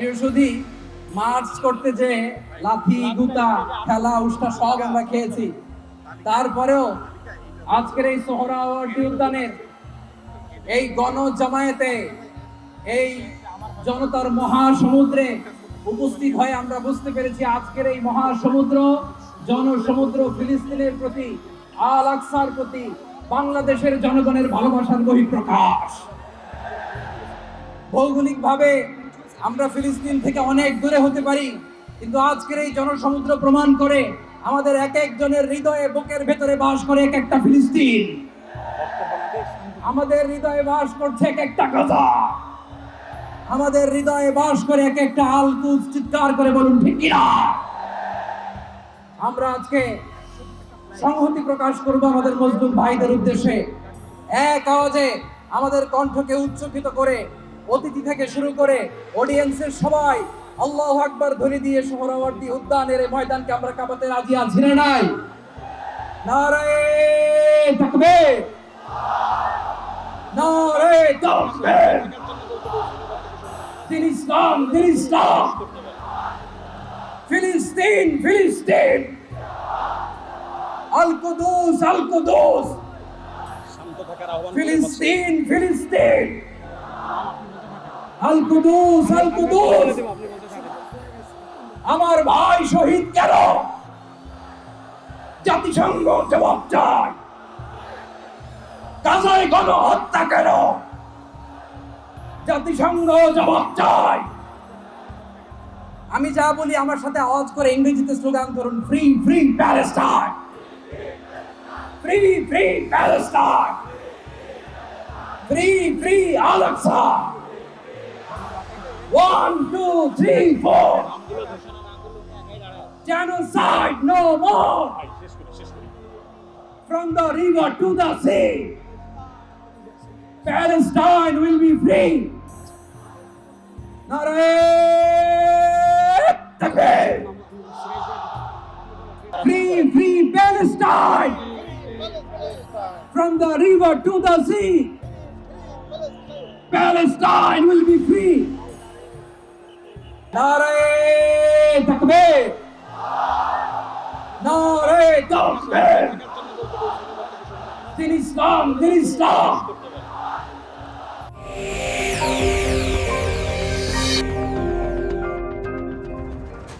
প্রিয়সুধি March করতে যে লাথি গুতা, খেলা, উষ্টা সব আমরা খেয়েছি। তারপরেও আজকের এই সোহরাওয়ার্দী উদ্যানের এই গণ জামায়াতে এই জনতার মহাসমুদ্রে উপস্থিত হয়ে আমরা বুঝতে পেরেছি আজকের এই মহাসমুদ্র, জনসমুদ্র ফিলিস্তিনের প্রতি, আল আকসার প্রতি, বাংলাদেশের জনগণের ভালোবাসার বহিঃপ্রকাশ। ভৌগোলিকভাবে আমরা ফিলিস্তিন থেকে অনেক দূরে হতে পারি, কিন্তু আজকের এই জনসমুদ্র প্রমাণ করে আমাদের এক একজনের হৃদয়ে বুকের ভেতরে বাস করে এক একটা ফিলিস্তিন। আমাদের হৃদয়ে বাস করছে এক একটা গাজা। আমাদের হৃদয়ে বাস করে এক একটা আলকুজ চিৎকার করে বলুন, ঠিক কিনা আমরা আজকে সংহতি প্রকাশ করব আমাদের মজলুম ভাইদের উদ্দেশ্যে। এক আওয়াজে আমাদের কণ্ঠকে উচ্চকিত করে অতিথি থেকে শুরু করে অডিয়েন্সের সবাই আল্লাহ আকবার ধরে দিয়ে সোহরাওয়ার্দী উদ্যানের এই ময়দানকে আমরা কাঁপাতে রাজি আছি না নাই? নারায়ে তাকবীর। নারায়ে তাকবীর। দিন ইসলাম দিন ইসলাম। ফিলিস্তিন ফিলিস্তিন। আল কুদুস আল কুদুস ফিলিস্তিন ফিলিস্তিন। আল আমার ভাই শহীদ কেন? জাতিসংঘ জবাব চায়। গাজায় গণহত্যা কেন? জাতিসংঘ জবাব চায়। আমি যা বলি আমার সাথে আওয়াজ করে ইংরেজিতে স্লোগান ধরুন free free Palestine free free Palestine free free আলাক্সা One, two, three, four. Genocide no more. From the river to the sea. Palestine will be free. Free, free Palestine. From the river to the sea. Palestine will be free. Narayeh Takbir Narayeh Takbir Din Islam, Din Islam